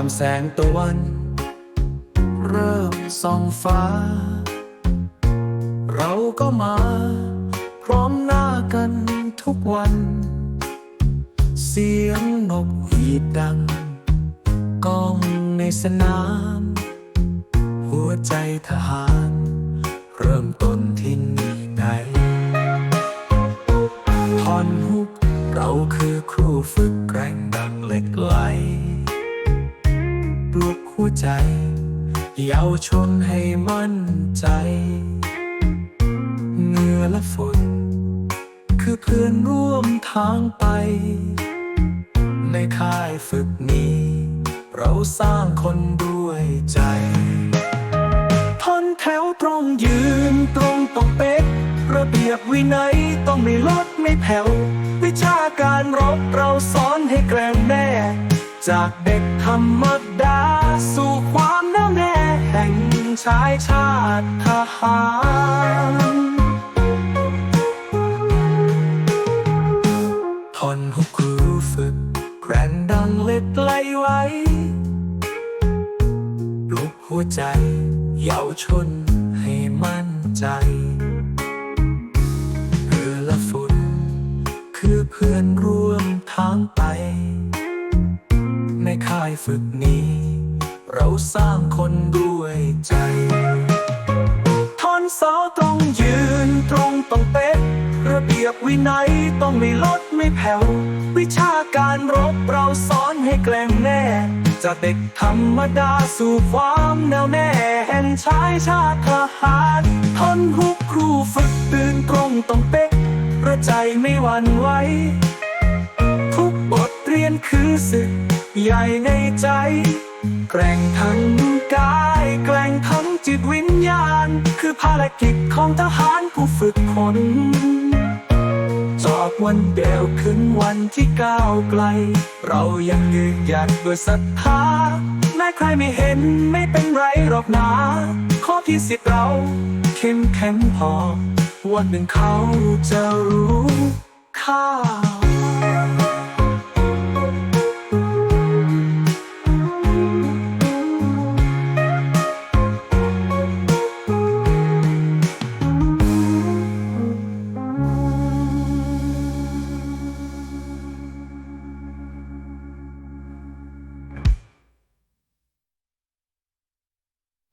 ามแสงตะวัน เริ่มส่องฟ้า เราก็มา พร้อมหน้ากันทุกวัน เสียงนกหวีดดังก้องในสนาม หัวใจทหาร เริ่มต้นที่นี่ไงท่อนฮุกเราคือครูฝึกแกร่งดังเหล็กไหล ปลุกหัวใจ เยาวชนให้มั่นใจเหงื่อและฝน คือเพื่อนร่วมทางไป ในค่ายฝึกนี้ เราสร้างคนด้วยใจท่อนแถวตรงยืนตรงต้องเป๊ะระเบียบวินัยต้องไม่ลดไม่แผ่ววิชาการรบเราสอนให้แกร่งแน่ จากเด็กธรรมดา สู่ความน่วแน่แห่งชายชาติทหารทนหุกครูฝึกแกร่งดังเล็ดไหลไว้ปลุกหัวใจ เยาวชนให้มั่นใจเรือละฝุ่นคือเพื่อนร่วมทางไป ในค่ายฝึกนี้ เราสร้างคนด้วยใจท่อนเสาต้องยืนตรงต้องเป๊ะระเบียบวินัยต้องไม่ลดไม่แผ่ว วิชาการรบเราสอนให้แกล่งแน่จากเด็กธรรมดาสู่ความแน่วแน่แห่งชายชาติทหารท่อนฮุกครูฝึกตื่นตรงต้องเป๊ะระใจไม่หวั่นไหวทุกบทเรียนคือศึก ใหญ่ในใจ แกร่งทั้งกาย แกร่งทั้งจิตวิญญาณ คือภารกิจของทหารผู้ฝึกฝนจอบวันเดียวขึ้นวันที่ก้าวไกล เรายังยืนหยัดด้วยศรัทธาแม้ใครไม่เห็นไม่เป็นไรหรอกนะข้อที่สิทธิ์เราเข้มแข็งพอ วันหนึ่งเขาจะรู้ค่า